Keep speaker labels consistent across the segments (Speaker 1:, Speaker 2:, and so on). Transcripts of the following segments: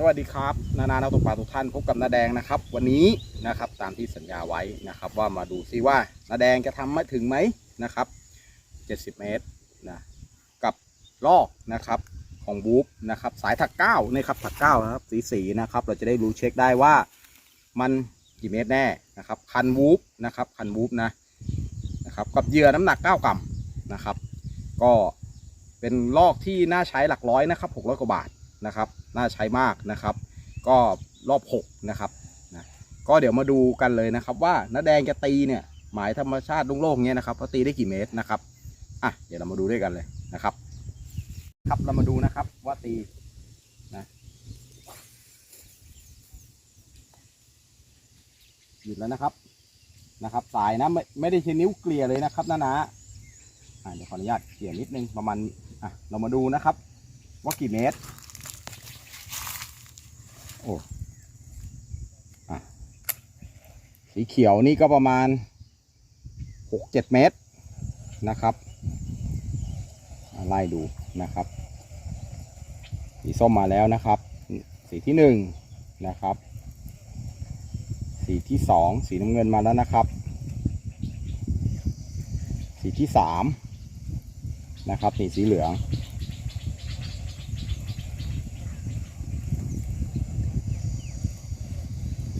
Speaker 1: สวัสดีครับ นานานาตกปลาทุกท่านพบกับนาแดงนะครับ วันนี้นะครับตามที่สัญญาไว้นะครับว่ามาดูซิว่านาแดงจะทำมาถึงไหมนะครับ 70 เมตรนะกับลอกนะครับของบูฟนะครับสายถักเก้านี่ครับถักเก้านะครับสีสีนะครับเราจะได้รู้เช็คได้ว่ามันกี่เมตรแน่นะครับคันวูฟนะครับคันวูฟนะนะครับกับเหยื่อน้ำหนัก 9 กรัมนะครับ ก็เป็นลอกที่น่าใช้หลักร้อยนะครับ600กว่าบาท นะครับ น่าใช้มากนะครับ ก็รอบ6นะครับนะก็เดี๋ยวมาดูกันเลยนะครับ ว่าน้าแดงจะตีเนี่ยหมายธรรมชาติโล่งๆเนี้ยนะครับเขาตีได้กี่เมตรนะครับอะเดี๋ยวเรามาดูด้วยกันเลยนะครับ ครับเรามาดูนะครับว่าตีนะหยุดแล้วนะครับนะครับ สายนะไม่ไม่ได้ใช้นิ้วเกลี่ยเลยนะครับนะนะอะเดี๋ยวขออนุญาตเกลี่ยนิดนึงประมาณอะเรามาดูนะครับ ว่ากี่เมตร อ้สีเขียวนี่ก็ประมาณหกเจ็ดเมตรนะครับไล่ดูนะครับ สีส้มมาแล้วนะครับ สีที่หนึ่งนะครับ สีที่สองสีน้ำเงินมาแล้วนะครับ สีที่สามนะครับนี่สีเหลือง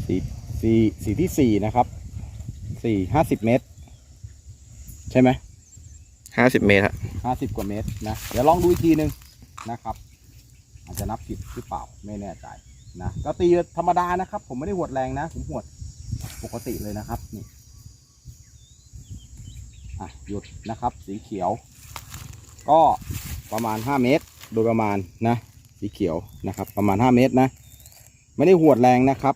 Speaker 1: สีสีสีที่สี่นะครับ สี่ห้าสิบเมตร ใช่ไหม
Speaker 2: ห้าสิบเมตรครับ
Speaker 1: ห้าสิบกว่าเมตรนะ เดี๋ยวลองดูอีกทีหนึ่งนะครับ อาจจะนับผิดหรือเปล่าไม่แน่ใจนะก็ตีธรรมดานะครับ ผมไม่ได้หวดแรงนะ ผมหวดปกติเลยนะครับนี่อะหยุดนะครับ สีเขียว ก็ประมาณห้าเมตร โดยประมาณนะ สีเขียวนะครับ ประมาณห้าเมตรนะ ไม่ได้หวดแรงนะครับ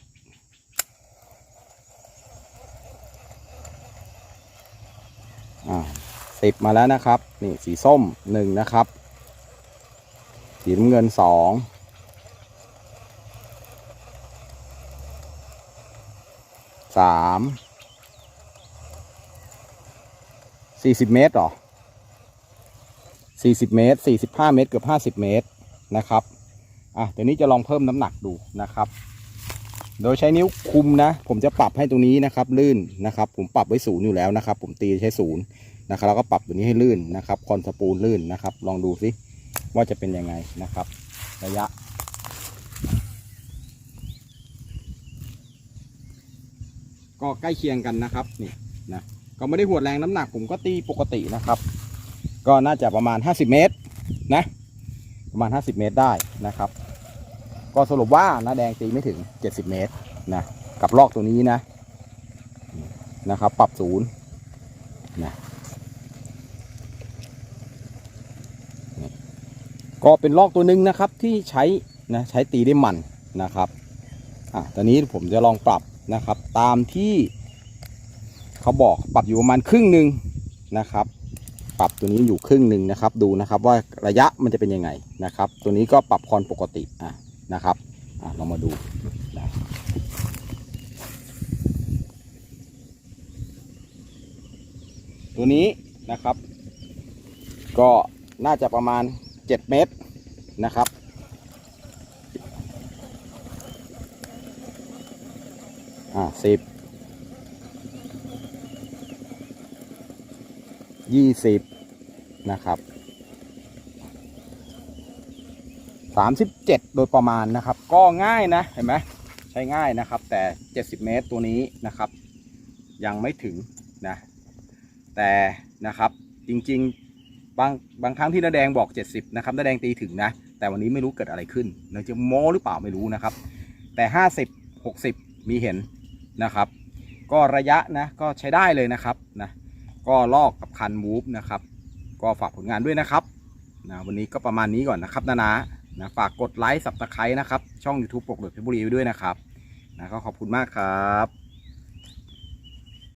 Speaker 1: อ่าสิบมาแล้วนะครับ นี่สีส้มหนึ่งนะครับ สีน้ำเงินสองสามสี่สิบเมตรเหรอสี่สิบเมตรสี่สิบห้าเมตรเกือบห้าสิบเมตรนะครับ อะเดี๋ยวนี้จะลองเพิ่มน้ำหนักดูนะครับ โดยใช้นิ้วคุมนะ ผมจะปรับให้ตรงนี้นะครับ ลื่นนะครับ ผมปรับไว้ศูนย์อยู่แล้วนะครับ ผมตีใช้ศูนย์นะครับแล้วก็ปรับตัวนี้ให้ลื่นนะครับ คอนสปูลลื่นนะครับ ลองดูสิว่าจะเป็นยังไงนะครับ ระยะ ก็ใกล้เคียงกันนะครับนี่นะก็ไม่ได้หวดแรงน้ำหนักผมก็ตีปกตินะครับ ก็น่าจะประมาณ 50 เมตรนะ ประมาณ 50 เมตรได้นะครับ ก็สรุปว่าน้าแดงตีไม่ถึง 70 เมตรนะกับลอกตัวนี้นะนะครับ ปรับศูนย์นะก็เป็นลอกตัวหนึ่งนะครับที่ใช้นะใช้ตีได้มันนะครับอะตอนนี้ผมจะลองปรับนะครับ ตามที่เขาบอกปรับอยู่ประมาณครึ่งหนึ่งนะครับ ปรับตัวนี้อยู่ครึ่งหนึ่งนะครับ ดูนะครับว่าระยะมันจะเป็นยังไงนะครับ ตัวนี้ก็ปรับคอนปกติอะ นะครับเรามาดูนะตัวนี้นะครับ ก็น่าจะประมาณ 7 เมตรนะครับ อ่าสิบยี่สิบนะครับ สามสิบเจ็ดโดยประมาณนะครับ ก็ง่ายนะเห็นไหมใช้ง่ายนะครับ แต่เจ็ดสิบเมตรตัวนี้นะครับ ยังไม่ถึงนะแต่นะครับจริงๆบางบางครั้งที่น้าแดงบอก 70 นะครับน้าแดงตีถึงนะ แต่วันนี้ไม่รู้เกิดอะไรขึ้นเนื่องจากโม้หรือเปล่าไม่รู้นะครับ แต่ 50 60 มีเห็นนะครับ ก็ระยะนะก็ใช้ได้เลยนะครับนะก็ลอกกับคันมูฟนะครับ ก็ฝากผลงานด้วยนะครับนะวันนี้ก็ประมาณนี้ก่อนนะครับนานา นะฝากกดไลค์สับตะไคร้นะครับ ช่อง YouTube ปกเดือดเพชรบุรีไว้ด้วยนะครับนะก็ขอบคุณมากครับ